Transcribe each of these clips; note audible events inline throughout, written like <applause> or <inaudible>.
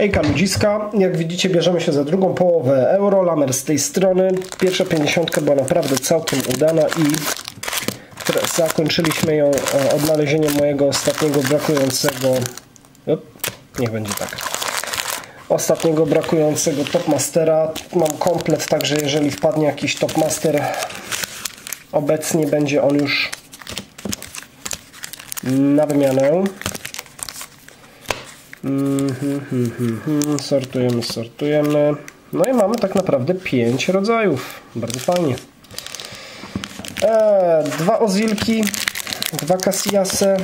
Ejka ludziska, jak widzicie bierzemy się za drugą połowę euro, lamer z tej strony. Pierwsza 50 była naprawdę całkiem udana i zakończyliśmy ją e, odnalezieniem mojego ostatniego brakującego, op, niech będzie tak, ostatniego brakującego Topmastera. Mam komplet, także jeżeli wpadnie jakiś Topmaster, obecnie będzie on już na wymianę. Mm -hmm, sortujemy, sortujemy. No i mamy tak naprawdę 5 rodzajów. Bardzo fajnie. Eee, dwa ozilki, dwa Cassiasy.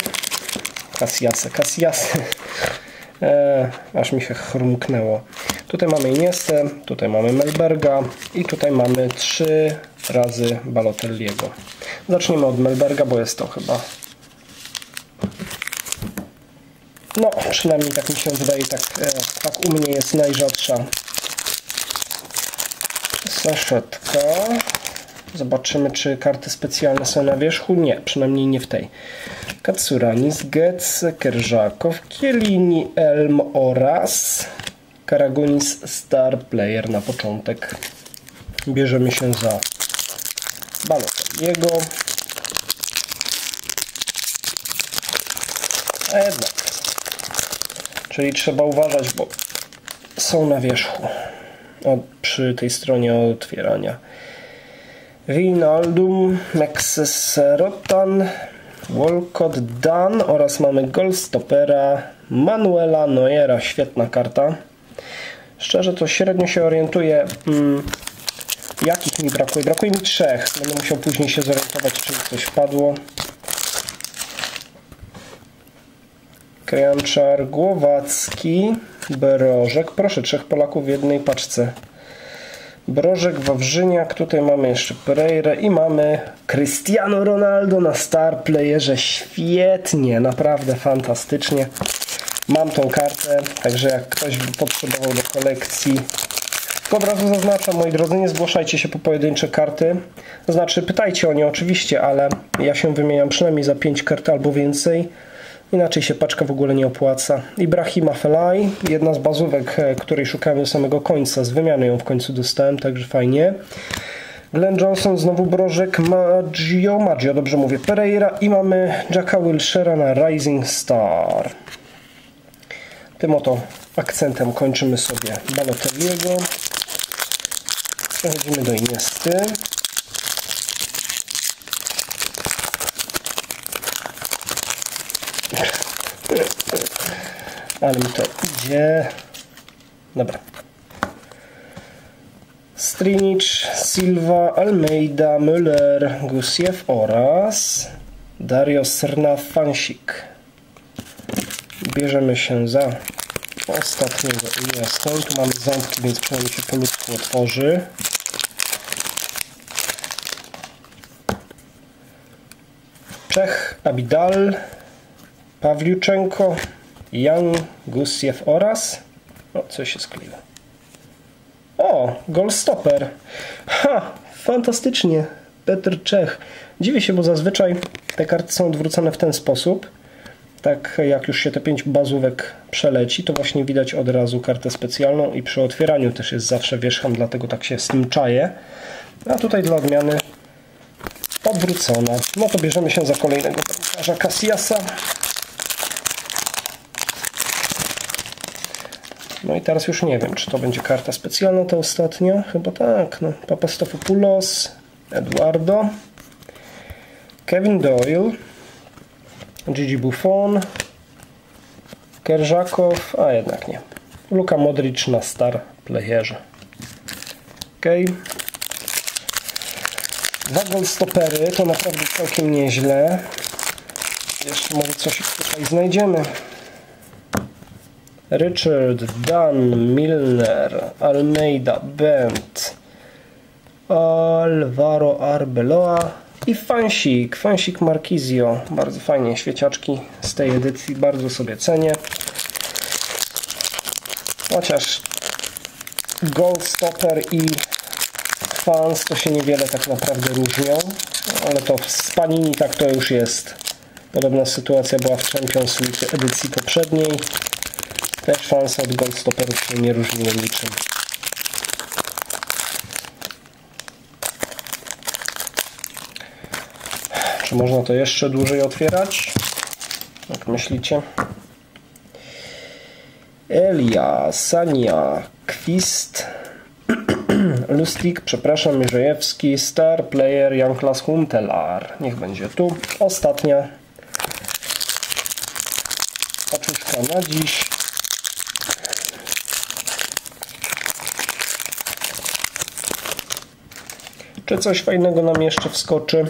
Cassiasy, Cassiasy. Eee, aż mi się chrumknęło. Tutaj mamy Iniestę, tutaj mamy Melberga i tutaj mamy trzy razy Balotelliego. Zaczniemy od Melberga, bo jest to chyba no, przynajmniej tak mi się wydaje, tak, e, tak u mnie jest najrzadsza saszetka. Zobaczymy, czy karty specjalne są na wierzchu. Nie, przynajmniej nie w tej. Katsuranis, Getz, Kerżakow, Kielini, Elm oraz Karagunis Star Player na początek. Bierzemy się za Balotelliego. A jednak Czyli trzeba uważać, bo są na wierzchu przy tej stronie otwierania. Wijnaldum, Mexes Rotan, Walcott Dan oraz mamy Goldstoppera, Manuela Neuera, świetna karta. Szczerze to średnio się orientuję, mm, jakich mi brakuje. Brakuje mi trzech. Będę musiał później się zorientować, czy coś wpadło. Kranczar, Głowacki, Brożek. Proszę, trzech Polaków w jednej paczce. Brożek, Wawrzyniak, tutaj mamy jeszcze Pereira i mamy Cristiano Ronaldo na star playerze. Świetnie, naprawdę fantastycznie. Mam tą kartę, także jak ktoś by potrzebował do kolekcji, to od razu zaznaczam, moi drodzy, nie zgłaszajcie się po pojedyncze karty. Znaczy, pytajcie o nie oczywiście, ale ja się wymieniam przynajmniej za 5 kart albo więcej. Inaczej się paczka w ogóle nie opłaca. Ibrahima Felaj, jedna z bazówek, e, której szukałem do samego końca. Z wymiany ją w końcu dostałem, także fajnie. Glenn Johnson, znowu Brożek, Maggio, Maggio, dobrze mówię, Pereira i mamy Jacka Wilshera na Rising Star. Tym oto akcentem kończymy sobie Balotelliego. Przechodzimy do Iniesty. Ale mi to idzie. Dobra. Strinic, Silva, Almeida, Müller, Gusiew oraz Dario Srna-Fansik. Bierzemy się za ostatniego miasta. Tu mamy ząbki, więc przynajmniej się polutku otworzy. Czech, Abidal, Pawliuczenko, Jan Gusiew oraz... O, coś się skleiło. O, Goldstopper. Ha, fantastycznie. Petr Czech. Dziwię się, bo zazwyczaj te karty są odwrócone w ten sposób. Tak jak już się te pięć bazówek przeleci, to właśnie widać od razu kartę specjalną i przy otwieraniu też jest zawsze wierzchem, dlatego tak się z tym czaję. A tutaj dla odmiany odwrócona. No to bierzemy się za kolejnego piłkarza Cassiasa. No i teraz już nie wiem, czy to będzie karta specjalna ta ostatnia. Chyba tak. No. Papastofopoulos, Eduardo, Kevin Doyle, Gigi Buffon, Kerżakow, a jednak nie. Luka Modric na star playerze. Ok. Dwa goldstopery to naprawdę całkiem nieźle. Jeszcze może coś tutaj znajdziemy. Richard, Dunn, Milner, Almeida, Bent, Alvaro Arbeloa i Fansik, Fansik Marquizio. Bardzo fajnie, świeciaczki z tej edycji bardzo sobie cenię. Chociaż Gold Stopper i Fans to się niewiele tak naprawdę różnią, ale to z Panini tak to już jest. Podobna sytuacja była w Champions League edycji poprzedniej. Też fansa od goldstopperów się nie różniły niczym. Czy można to jeszcze dłużej otwierać? Jak myślicie? Elia, Sania, Kwist, <clears throat> Lustig, przepraszam, Mierzejewski, Star Player, Janklas Huntelar. Niech będzie tu. Ostatnia paczuszka na dziś. Czy coś fajnego nam jeszcze wskoczy?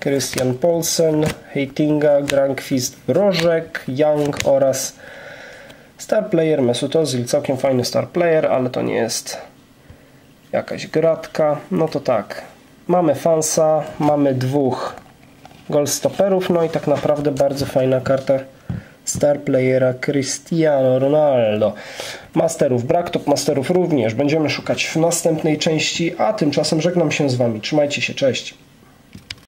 Christian Polsen, Heitinga, Grankvist, Brożek, Young oraz Star Player Mesut Ozil. Całkiem fajny Star Player, ale to nie jest jakaś gratka. No to tak. Mamy Fansa, mamy dwóch goalstopperów, no i tak naprawdę bardzo fajna karta Star Playera Cristiano Ronaldo. Masterów brak, top masterów również. Będziemy szukać w następnej części, a tymczasem żegnam się z Wami. Trzymajcie się, cześć.